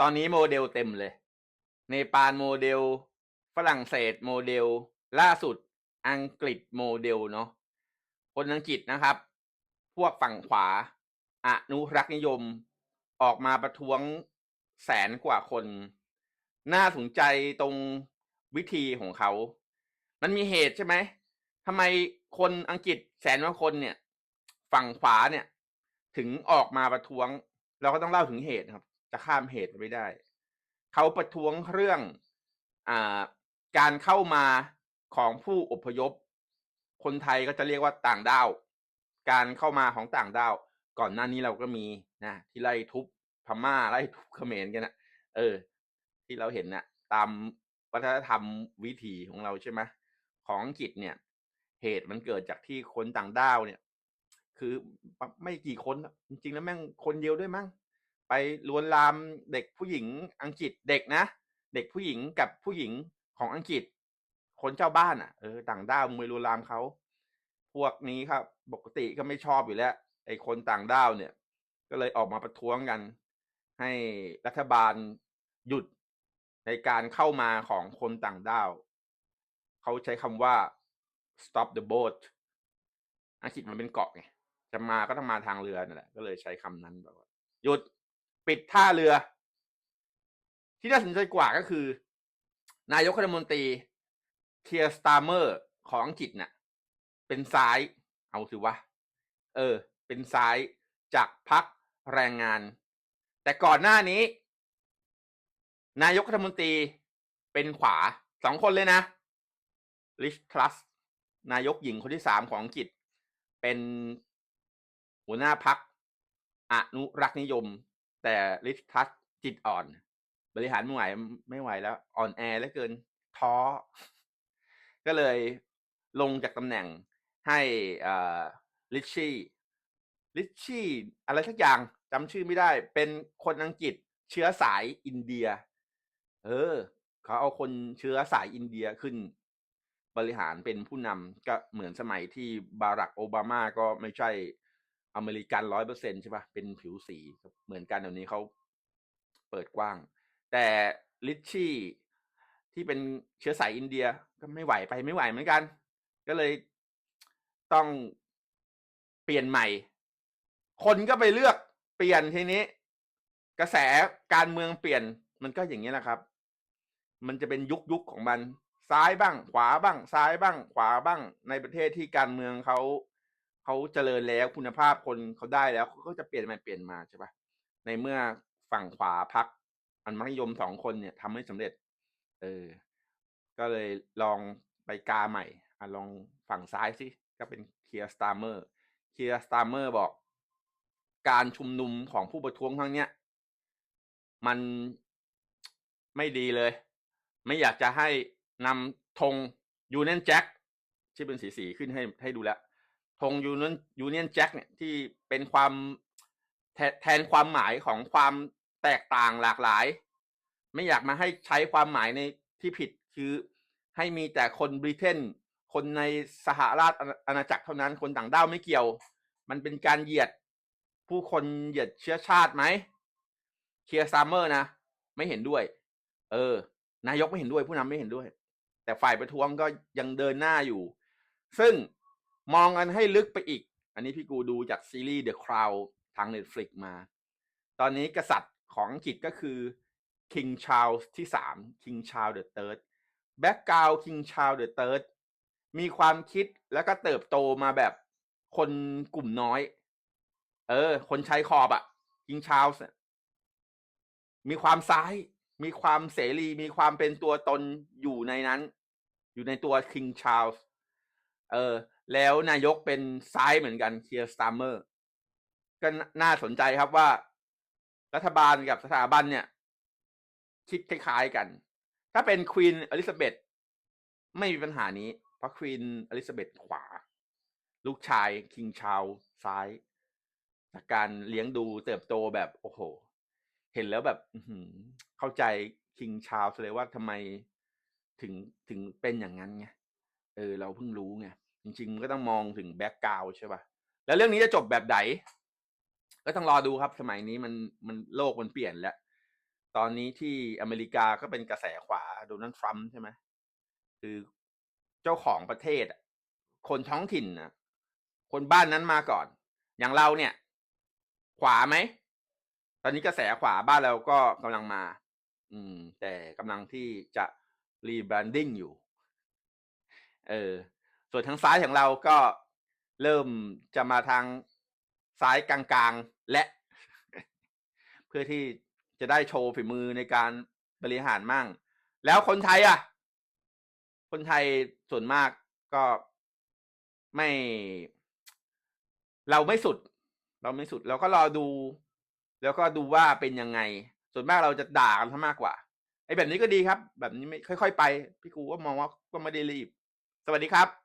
ตอนนี้โมเดลเต็มเลย เนปาลโมเดล ฝรั่งเศสโมเดล ล่าสุดอังกฤษโมเดลเนาะคนอังกฤษนะครับ พวกฝั่งขวาอนุรักษ์นิยม ออกมาประท้วงแสนกว่าคน น่าสนใจตรงวิธีของเขา มันมีเหตุใช่ไหมทำไมคนอังกฤษแสนกว่าคนเนี่ย ฝั่งขวาเนี่ย ถึงออกมาประท้วง เราก็ต้องเล่าถึงเหตุครับ จะข้ามเหตุไม่ได้ เขาประท้วงเรื่องอ่าการเข้ามาของผู้อพยพ คนไทยก็จะเรียกว่าต่างด้าว การเข้ามาของต่างด้าว ก่อนหน้านี้เราก็มีนะที่ไล่ทุบพม่าไล่ทุบเขมรกันนะเออ ที่เราเห็นนะ่ะ ตามวัฒนธรรมวิถีของเราใช่ไหมของอังกฤษเนี่ย เหตุมันเกิดจากที่คนต่างด้าวเนี่ย คือไม่กี่คนจริงๆแล้วแม่งคนเดียวด้วยมั้ง ลวนลามเด็กผู้หญิงอังกฤษเด็กนะ เด็กผู้หญิงกับผู้หญิงของอังกฤษ คนเจ้าบ้านอะเออต่างด้าวมึงไปลวนลามเขาพวกนี้ครับ ปกติก็ไม่ชอบอยู่แล้ว ไอ้คนต่างด้าวเนี่ย ก็เลยออกมาประท้วงกัน ให้รัฐบาลหยุดในการเข้ามาของคนต่างด้าว เขาใช้คำว่า stop the boat อังกฤษมันเป็นเกาะไงจะมาก็ต้องมาทางเรือนั่นแหละก็เลยใช้คำนั้นแบบว่าหยุด ปิดท่าเรือ ที่น่าสนใจกว่าก็คือ นายกรัฐมนตรีเคียร์สตาร์เมอร์ของอังกฤษเนี่ยเป็นซ้าย เอาถือว่าเออ เป็นซ้ายจากพรรคแรงงาน แต่ก่อนหน้านี้ นายกรัฐมนตรีเป็นขวาสองคนเลยนะลิชทรัสนายกหญิงคนที่สามของอังกฤษ เป็นหัวหน้าพักอนุรักษ์นิยม แต่ลิชทัสจิตอ่อน บริหารไม่ไหวไม่ไหวแล้ว อ่อนแอเหลือเกินท้อ ก็เลยลงจากตำแหน่งให้ลิชชี่ลิชชี่อะไรสักอย่างจำชื่อไม่ได้ เป็นคนอังกฤษเชื้อสายอินเดีย เออ เขาเอาคนเชื้อสายอินเดียขึ้น บริหารเป็นผู้นำก็เหมือนสมัยที่บารักโอบามาก็ไม่ใช่ อเมริกันร้อยเปอร์เซ็นใช่ปะเป็นผิวสีเหมือนกันเดี๋ยวนี้เขาเปิดกว้าง แต่ลิชชี่ที่เป็นเชื้อสายอินเดียก็ไม่ไหวไปไม่ไหวเหมือนกัน ก็เลยต้องเปลี่ยนใหม่ คนก็ไปเลือกเปลี่ยนทีนี้ กระแสการเมืองเปลี่ยนมันก็อย่างนี้แหละครับ มันจะเป็นยุคยุคของมัน ซ้ายบ้าง ขวาบ้าง ซ้ายบ้าง ขวาบ้างในประเทศที่การเมืองเขา เขาเจริญแล้วคุณภาพคนเขาได้แล้วเขาก็จะเปลี่ยนมาเปลี่ยนมาใช่ปะในเมื่อฝั่งขวาพักอันมัธยมสองคนเนี่ยทำให้สำเร็จ เออ ก็เลยลองไปกาใหม่อะลองฝั่งซ้ายสิก็เป็นเคียร์สตาร์เมอร์เคียร์สตาร์เมอร์บอก การชุมนุมของผู้ประท้วงครั้งเนี้ยมันไม่ดีเลย ไม่อยากจะให้นำธงยูเนียนแจ็คที่เป็นสีสีขึ้นให้ให้ดูแล้ว งยูเนียนยูเนียนแจ็คเนี่ยที่เป็นความแทแทนความหมายของความแตกต่างหลากหลาย ไม่อยากมาให้ใช้ความหมายในที่ผิดคือให้มีแต่คนบริเตนคนในสหราชอาณาจักรเท่านั้นคนต่างด้าวไม่เกี่ยว มันเป็นการเหยียดผู้คนเหยียดเชื้อชาติไหมเคียร์ซัมเมอร์นะ ไม่เห็นด้วย เออ นายกไม่เห็นด้วยผู้นำไม่เห็นด้วย แต่ฝ่ายประท้วงก็ยังเดินหน้าอยู่ ซึ่ง มองกันให้ลึกไปอีก อันนี้พี่กูดูจากซีรีส์ The Crown ทาง Netflix มา ตอนนี้กษัตริย์ของอังกฤษก็คือ King Charles ที่สาม King Charles the Third แบ็กกราว King Charles the Third มีความคิดแล้วก็เติบโตมาแบบคนกลุ่มน้อย เออ คนใช้ขอบอะ King Charles มีความซ้าย มีความเสรี มีความเป็นตัวตนอยู่ในนั้น อยู่ในตัวคิงชาร์ลส์เออ แล้วนายกเป็นซ้ายเหมือนกันเคียร์สตาร์เมอร์ก็น่าสนใจครับว่า รัฐบาลกับสถาบันเนี่ย คิดคล้ายๆกัน ถ้าเป็นควีนอลิซาเบธไม่มีปัญหานี้ เพราะควีนอลิซาเบธขวา ลูกชายคิงชาร์ซ้ายจากการเลี้ยงดูเติบโตแบบโอ้โห เห็นแล้วแบบเข้าใจคิงชาร์ลส์เลยว่าทำไมถึงถึงเป็นอย่างนั้นไงเออ เราเพิ่งรู้ไง จริงๆมันก็ต้องมองถึงแบ็กกราวใช่ป่ะแล้วเรื่องนี้จะจบแบบไหนก็ต้องรอดูครับ สมัยนี้มันมันโลกมันเปลี่ยนแล้ว ตอนนี้ที่อเมริกาก็เป็นกระแสขวาโดนัลด์ทรัมป์ใช่ไหมคือเจ้าของประเทศคนท้องถิ่นนะคนบ้านนั้นมาก่อน อย่างเราเนี่ย ขวาไหม ตอนนี้กระแสขวาบ้านเราก็กำลังมา อืม แต่กำลังที่จะรีแบรนดิ้งอยู่ เออ ส่วนทางซ้ายของเราก็เริ่มจะมาทางซ้ายกลางๆ และ เพื่อที่จะได้โชว์ฝีมือในการบริหารมั่ง แล้วคนไทยอะ คนไทยส่วนมากก็ไม่ เราไม่สุด เราไม่สุด เราก็รอดู แล้วก็ดูว่าเป็นยังไง ส่วนมากเราจะด่ากันซะมากกว่าไอ้แบบนี้ก็ดีครับ แบบนี้ไม่ค่อย ๆ ไป พี่กูก็มองว่าก็ไม่ได้รีบ สวัสดีครับ